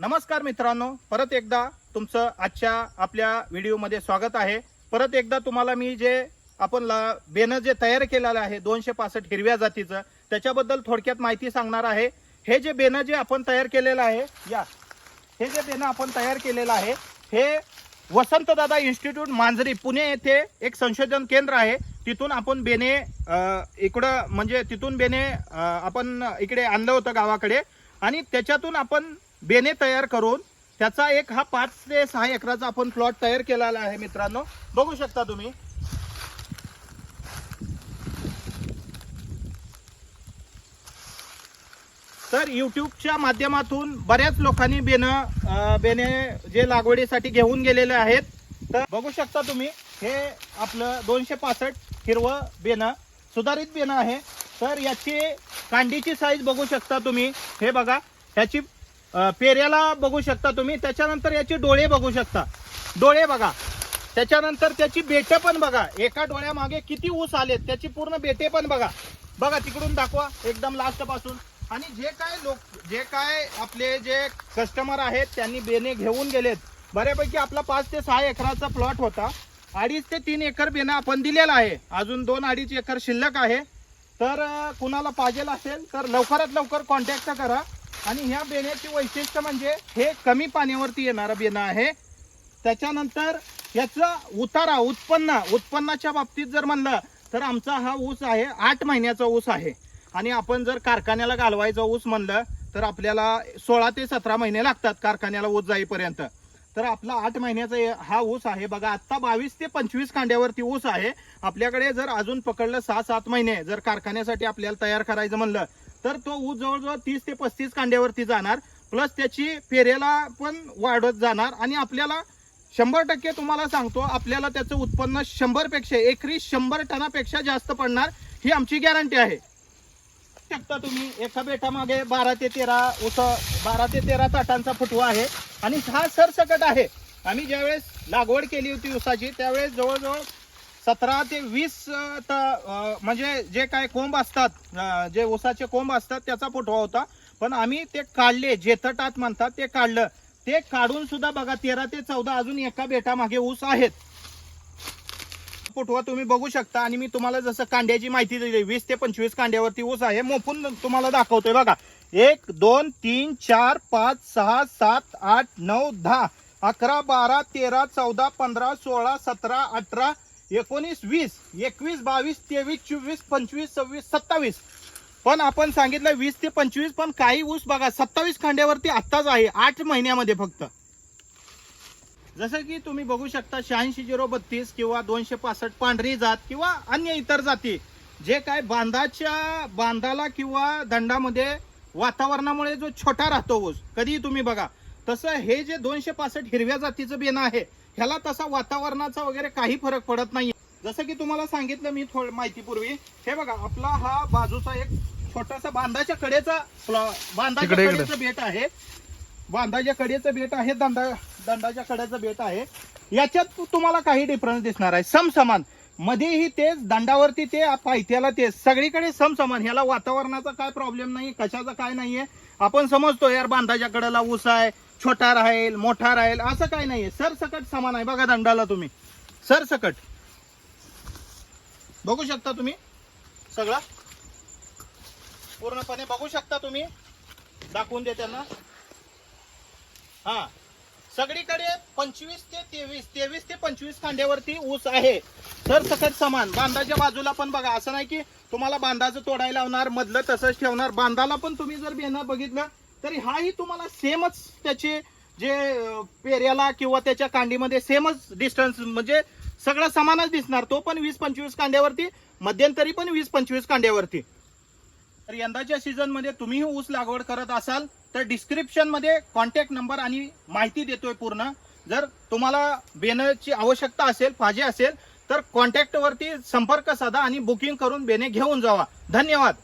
नमस्कार मित्रांनो परत एकदा तुमचं आजच्या आपल्या व्हिडिओमध्ये स्वागत आहे. परत एकदा तुम्हाला मी जे आपण ला- बेनं जे तयार केलेलं आहे दोनशे पासष्ट हिरव्या जातीचं त्याच्याबद्दल थोडक्यात माहिती सांगणार आहे. हे जे बेनं जे आपण तयार केलेलं आहे या हे जे बेनं आपण तयार केलेलं आहे हे वसंतदादा इन्स्टिट्यूट मांजरी पुणे येथे एक संशोधन केंद्र आहे. तिथून आपण बेने इकडं म्हणजे तिथून बेने आपण इकडे आणलं होतं गावाकडे. आणि त्याच्यातून आपण बेने तयार करून त्याचा एक हा पाच ते सहा एकराचा आपण प्लॉट तयार केलेला आहे मित्रांनो. बघू शकता तुम्ही. तर युट्यूबच्या माध्यमातून बऱ्याच लोकांनी बेनं बेने जे लागवडीसाठी घेऊन गेलेले आहेत. तर बघू शकता तुम्ही हे आपलं दोनशे पासष्ट हिरवं बेनं सुधारित बेनं आहे. तर याची कांडीची साईज बघू शकता तुम्ही. हे बघा ह्याची पेऱ्याला बघू शकता तुम्ही. त्याच्यानंतर याचे डोळे बघू शकता. डोळे बघा. त्याच्यानंतर त्याची बेटे पण बघा. एका डोळ्यामागे किती ऊस आलेत त्याची पूर्ण बेटे पण बघा. बघा तिकडून दाखवा एकदम लास्टपासून. आणि जे काय लोक जे काय आपले जे कस्टमर आहेत त्यांनी बेने घेऊन गेलेत. बऱ्यापैकी आपला पाच ते सहा एकराचा प्लॉट होता. अडीच ते तीन एकर बेना आपण दिलेला आहे. अजून दोन अडीच एकर शिल्लक आहे. तर कुणाला पाहिजे असेल तर लवकरात लवकर कॉन्टॅक्ट करा. आणि ह्या बेण्याची वैशिष्ट्य म्हणजे हे कमी पाण्यावरती येणारं बेणं आहे. त्याच्यानंतर याचं उतारा उत्पन्न उत्पन्नाच्या बाबतीत जर म्हणलं तर आमचा हा ऊस आहे आठ महिन्याचा ऊस आहे. आणि आपण जर कारखान्याला घालवायचा ऊस म्हणलं तर आपल्याला सोळा ते सतरा महिने लागतात कारखान्याला ऊस जाईपर्यंत. तर आपला आठ महिन्याचा हा ऊस आहे. बघा आत्ता बावीस ते पंचवीस कांड्यावरती ऊस आहे. आपल्याकडे जर अजून पकडलं सहा सात महिने जर कारखान्यासाठी आपल्याला तयार करायचं म्हणलं तर तो ऊस जवळजवळ तीस ते पस्तीस कांड्यावरती जाणार. प्लस त्याची पेरेला पण वाढत जाणार. आणि आपल्याला शंभर टक्के तुम्हाला सांगतो आपल्याला त्याचं उत्पन्न शंभरपेक्षा एकरी शंभर टनापेक्षा जास्त पडणार. ही आमची गॅरंटी आहे. शकता तुम्ही एका बेटामागे बारा ते तेरा उस बारा ते तेरा ताटांचा फुटवा आहे. आणि हा सरसकट आहे. आम्ही ज्यावेळेस लागवड केली होती उसाची त्यावेळेस जवळजवळ सतरा ते वीस म्हणजे जे काय कोंब असतात जे ऊसाचे कोंब असतात त्याचा फुटवा होता. पण आम्ही ते काढले जेथटात म्हणतात ते काढलं. ते काढून सुद्धा बघा तेरा ते चौदा अजून एका बेटामागे ऊस आहेत. फुटवा तुम्ही बघू शकता आणि मी तुम्हाला जसं कांड्याची माहिती दिली वीस ते पंचवीस कांड्यावरती ऊस आहे मोफून तुम्हाला दाखवतोय बघा. एक दोन तीन चार पाच सहा सात आठ नऊ दहा अकरा बारा तेरा चौदा पंधरा सोळा सतरा अठरा एकोणीस वीस एकवीस बावीस तेवीस चोवीस पंचवीस सव्वीस सत्तावीस. पण आपण सांगितलं वीस ते पंचवीस पण काही ऊस बघा सत्तावीस खांड्यावरती आत्ताच आहे आठ महिन्यामध्ये फक्त. जसं की तुम्ही बघू शकता शहाऐंशी झिरो बत्तीस किंवा दोनशे पासष्ट पांढरी जात किंवा अन्य इतर जाती. जे काय बांधाच्या बांधाला किंवा दंडामध्ये वातावरणामुळे जो छोटा राहतो ऊस कधीही तुम्ही बघा. तसं हे जे दोनशे पासष्ट हिरव्या जातीचं बेणं आहे ह्याला तसा वातावरणाचा वगैरे काही फरक पडत नाही जसं की तुम्हाला सांगितलं मी थोड माहितीपूर्वी हे बघा आपला हा बाजूचा एक छोटासा बांधाच्या कडेचा बांधाच्या. कडेचं बेट आहे. बांधाच्या कडेचं बेट आहे दंडा दंडाच्या कडेचं बेट आहे. याच्यात तुम्हाला काही डिफरन्स दिसणार आहे. समसमान. मध्येही तेच दंडावरती ते पायथ्याला तेच. सगळीकडे समसमान. ह्याला वातावरणाचा काय प्रॉब्लेम नाही कशाचा काय नाहीये. आपण समजतो यार बांधाच्या कडेला ऊस आहे छोटा राहील मोठा राहील असं काय नाहीये. सरसकट समान आहे बघा दंडाला तुम्ही. सरसकट. बघू शकता तुम्ही सगळा? पूर्णपणे बघू शकता तुम्ही. दाखवून दे त्यांना हा. सगळीकडे पंचवीस ते तेवीस तेवीस ते पंचवीस खांड्यावरती ऊस आहे. तर सकट समान. बांधाच्या बाजूला पण बघा असं नाही की तुम्हाला बांधाचं तोडायला लावणार मधलं तसंच ठेवणार. बांधाला पण तुम्ही जर बेनं बघितलं तरी हाही तुम्हाला सेमच त्याचे जे पेऱ्याला किंवा त्याच्या कांडीमध्ये सेमच डिस्टन्स म्हणजे सगळं समानच दिसणार. तो पण वीस पंचवीस कांड्यावरती मध्यंतरी पण वीस पंचवीस कांड्यावरती तर यंदाच्या सीझनमध्ये तुम्हीही ऊस लागवड करत असाल तर डिस्क्रिप्शनमध्ये कॉन्टॅक्ट नंबर आणि माहिती देतोय पूर्ण. जर तुम्हाला बेनची आवश्यकता असेल पाहिजे असेल तर कॉन्टॅक्ट वरती संपर्क साधा आणि बुकिंग करून बेने घेऊन जावा. धन्यवाद.